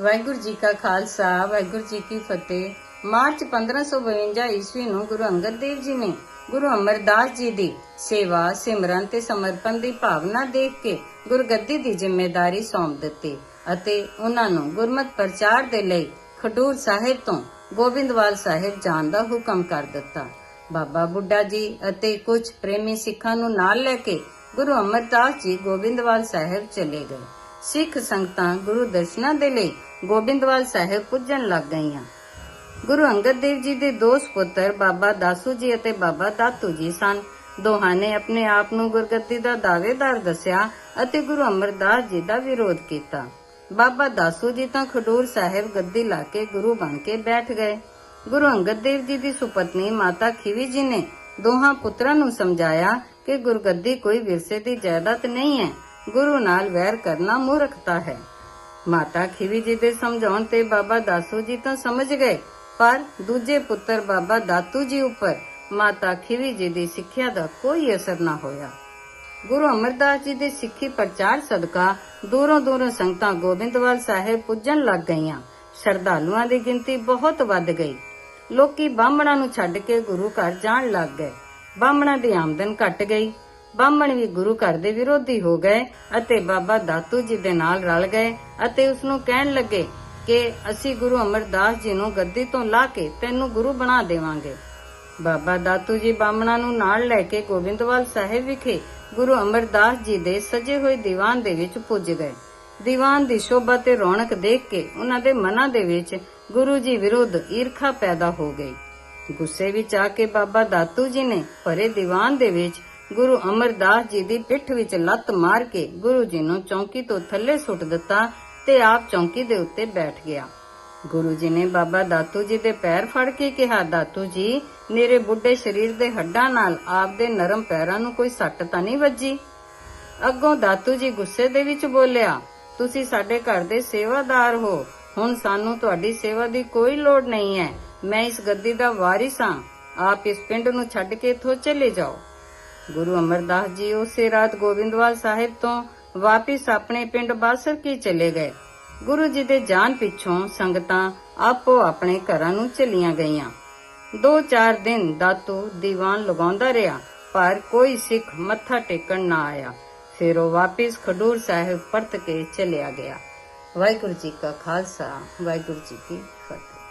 ਵਾਹਿਗੁਰੂ ਜੀ ਕਾ ਖਾਲਸਾ, ਵਾਹਿਗੁਰੂ ਜੀ ਕੀ ਫਤਿਹ। ਮਾਰਚ 1552 ਈਸਵੀ ਨੂੰ ਗੁਰੂ ਅੰਗਦ ਦੇਵ ਜੀ ਨੇ ਗੁਰੂ ਅਮਰਦਾਸ ਜੀ ਦੀ ਸੇਵਾ, ਸਿਮਰਨ ਤੇ ਸਮਰਪਣ ਦੀ ਭਾਵਨਾ ਦੇਖ ਕੇ ਗੁਰਗੱਦੀ ਦੀ ਜ਼ਿੰਮੇਵਾਰੀ ਸੌਂਪ ਦਿੱਤੀ ਅਤੇ ਉਹਨਾਂ ਨੂੰ ਗੁਰਮਤ ਪ੍ਰਚਾਰ ਦੇ ਲਈ ਖਡੂਰ ਸਾਹਿਬ ਤੋਂ ਗੋਬਿੰਦਵਾਲ ਸਾਹਿਬ ਜਾਣ ਦਾ ਹੁਕਮ ਕਰ ਦਿੱਤਾ। ਬਾਬਾ ਬੁੱਢਾ ਜੀ ਅਤੇ ਕੁਝ ਪ੍ਰੇਮੀ ਸਿੱਖਾਂ ਨੂੰ ਨਾਲ ਲੈ ਕੇ ਗੁਰੂ ਅਮਰਦਾਸ ਜੀ ਗੋਬਿੰਦਵਾਲ ਸਾਹਿਬ ਚਲੇ ਗਏ। ਸਿੱਖ ਸੰਗਤਾਂ ਗੁਰੂ ਦਰਸ਼ਨਾਂ ਦੇ ਲਈ ਗੋਬਿੰਦਵਾਲ ਸਾਹਿਬ ਪੁੱਜਣ ਲੱਗ ਗਈਆਂ। ਗੁਰੂ ਅੰਗਦ ਦੇਵ ਜੀ ਦੇ ਦੋ ਸੁਪੁੱਤਰ ਬਾਬਾ ਦਾਸੂ ਜੀ ਅਤੇ ਬਾਬਾ ਦਾਤੂ ਜੀ ਸਨ। ਦੋਹਾਂ ਨੇ ਆਪਣੇ ਆਪ ਨੂੰ ਗੁਰਗੱਦੀ ਦਾ ਦਾਅਵੇਦਾਰ ਦੱਸਿਆ ਅਤੇ ਗੁਰੂ ਅਮਰਦਾਸ ਜੀ ਦਾ ਵਿਰੋਧ ਕੀਤਾ। ਬਾਬਾ ਦਾਸੂ ਜੀ ਤਾਂ ਖਡੂਰ ਸਾਹਿਬ ਗੱਦੀ ਲਾ ਕੇ ਗੁਰੂ ਬਣ ਕੇ ਬੈਠ ਗਏ। ਗੁਰੂ ਅੰਗਦ ਦੇਵ ਜੀ ਦੀ ਸੁਪਤਨੀ ਮਾਤਾ ਖੀਵੀ ਜੀ ਨੇ ਦੋਹਾਂ ਪੁੱਤਰਾਂ ਨੂੰ ਸਮਝਾਇਆ ਕਿ ਗੁਰਗੱਦੀ ਕੋਈ ਵਿਰਸੇ ਦੀ ਜਾਇਦਾਦ ਨਹੀਂ ਹੈ। ਗੁਰੂ ਨਾਲ ਵੈਰ ਕਰਨਾ ਮੂਰਖਤਾ ਹੈ। ਮਾਤਾ ਖੀਵੀ ਜੀ ਦੇ ਸਮਝਾਉਣ ਤੇ ਬਾਬਾ ਦਾਸੂ ਜੀ ਤਾਂ ਸਮਝ ਗਏ, ਪਰ ਦੂਜੇ ਪੁੱਤਰ ਬਾਬਾ ਦਾਤੂ ਜੀ ਉੱਪਰ ਮਾਤਾ ਖੀਵੀ ਜੀ ਦੀ ਸਿੱਖਿਆ ਦਾ ਕੋਈ ਅਸਰ ਨਾ ਹੋਇਆ। ਗੁਰੂ ਅਮਰਦਾਸ ਜੀ ਦੇ ਸਿੱਖੀ ਪ੍ਰਚਾਰ ਸਦਕਾ ਦੂਰੋਂ ਦੂਰੋਂ ਸੰਗਤਾਂ ਗੋਬਿੰਦਵਾਲ ਸਾਹਿਬ ਪੁੱਜਣ ਲੱਗ ਗਈਆਂ। ਸ਼ਰਧਾਲੂਆਂ ਦੀ ਗਿਣਤੀ ਬਹੁਤ ਵੱਧ ਗਈ। ਲੋਕੀ ਬਾਹਮਣਾਂ ਨੂੰ ਛੱਡ ਕੇ ਗੁਰੂ ਘਰ ਜਾਣ ਲੱਗ ਗਏ। ਬਾਹਮਣਾਂ ਦੀ ਆਮਦਨ ਘਟ ਗਈ। ਬਾਹਮਣ ਵੀ ਗੁਰੂ ਘਰ ਦੇ ਵਿਰੋਧੀ ਹੋ ਗਏ ਅਤੇ ਬਾਬਾ ਦਾਤੂ ਜੀ ਦੇ ਨਾਲ ਰਲ ਗਏ ਅਤੇ ਉਸ ਨੂੰ ਕਹਿਣ ਲੱਗੇ ਕਿ ਅਸੀਂ ਗੁਰੂ ਅਮਰਦਾਸ ਜੀ ਨੂੰ ਗੱਦੀ ਤੋਂ ਲਾ ਕੇ ਤੈਨੂੰ ਗੁਰੂ ਬਣਾ ਦੇਵਾਂਗੇ। ਬਾਬਾ ਦਾਤੂ ਜੀ ਬਾਹਮਣਾਂ ਨੂੰ ਨਾਲ ਲੈ ਕੇ ਗੋਬਿੰਦਵਾਲ ਸਾਹਿਬ ਵਿਖੇ ਗੁਰੂ ਅਮਰਦਾਸ ਜੀ ਦੇ ਸਜੇ ਹੋਏ ਦੀਵਾਨ ਦੇ ਵਿੱਚ ਪੁੱਜ ਗਏ। ਦੀਵਾਨ ਦੀ ਸ਼ੋਭਾ ਤੇ ਰੌਣਕ ਦੇਖ ਕੇ ਉਹਨਾਂ ਦੇ ਮਨਾਂ ਦੇ ਵਿੱਚ ਗੁਰੂ ਜੀ ਵਿਰੁੱਧ ਈਰਖਾ ਪੈਦਾ ਹੋ ਗਈ। ਗੁੱਸੇ ਵਿੱਚ ਆ ਕੇ ਬਾਬਾ ਦਾਤੂ ਜੀ ਨੇ ਭਰੇ ਦੀਵਾਨ ਦੇ ਵਿੱਚ ਗੁਰੂ ਅਮਰਦਾਸ ਜੀ ਦੀ ਪਿੱਠ ਵਿੱਚ ਲੱਤ ਮਾਰ ਕੇ ਗੁਰੂ ਜੀ ਨੂੰ ਚੌਂਕੀ ਤੋਂ ਥੱਲੇ ਸੁੱਟ ਦਿੱਤਾ ਤੇ ਆਪ ਚੌਂਕੀ ਦੇ ਉੱਤੇ ਬੈਠ ਗਿਆ। ਗੁਰੂ ਜੀ ਨੇ ਬਾਬਾ ਦਾਤੂ ਜੀ ਦੇ ਪੈਰ ਫੜ ਕੇ ਕਿਹਾ, ਦਾਤੂ ਜੀ, ਮੇਰੇ ਬੁੱਢੇ ਸਰੀਰ ਦੇ ਹੱਡਾਂ ਨਾਲ ਆਪ ਦੇ ਨਰਮ ਪੈਰਾਂ ਨੂੰ ਕੋਈ ਸੱਟ ਤਾਂ ਨਹੀਂ ਵੱਜੀ? ਅੱਗੋਂ ਦਾਤੂ ਜੀ ਗੁੱਸੇ ਦੇ ਵਿੱਚ ਬੋਲਿਆ, ਤੁਸੀਂ ਸਾਡੇ ਘਰ ਦੇ ਸੇਵਾਦਾਰ ਹੋ। ਹੁਣ ਸਾਨੂੰ ਤੁਹਾਡੀ ਸੇਵਾ ਦੀ ਕੋਈ ਲੋੜ ਨਹੀਂ ਹੈ। ਮੈਂ ਇਸ ਗੱਦੀ ਦਾ ਵਾਰਿਸ ਹਾਂ। ਆਪ ਇਸ ਪਿੰਡ ਨੂੰ ਛੱਡ ਕੇ ਇੱਥੋਂ ਚਲੇ ਜਾਓ। ਗੁਰੂ ਅਮਰਦਾਸ ਜੀ ਉਸੇ ਰਾਤ ਗੋਬਿੰਦਵਾਲ ਸਾਹਿਬ ਤੋਂ ਵਾਪਿਸ ਆਪਣੇ ਪਿੰਡ ਬਾਸਰ ਕੀ ਚਲੇ ਗਏ। ਗੁਰੂ ਜੀ ਦੇ ਜਾਣ ਪਿੱਛੋਂ ਸੰਗਤਾਂ ਆਪੋ ਆਪਣੇ ਘਰਾਂ ਨੂੰ ਚਲੀਆਂ ਗਈਆਂ। ਦੋ ਚਾਰ ਦਿਨ ਦਾਤੂ ਦੀਵਾਨ ਲਗਾਉਂਦਾ ਰਿਹਾ, ਪਰ ਕੋਈ ਸਿੱਖ ਮੱਥਾ ਟੇਕਣ ਨਾ ਆਇਆ। ਫਿਰ ਉਹ ਵਾਪਿਸ ਖਡੂਰ ਸਾਹਿਬ ਪਰਤ ਕੇ ਚਲਿਆ ਗਿਆ। ਵਾਹਿਗੁਰੂ ਜੀ ਕਾ ਖਾਲਸਾ, ਵਾਹਿਗੁਰੂ ਜੀ ਕੀ ਫਤਿਹ।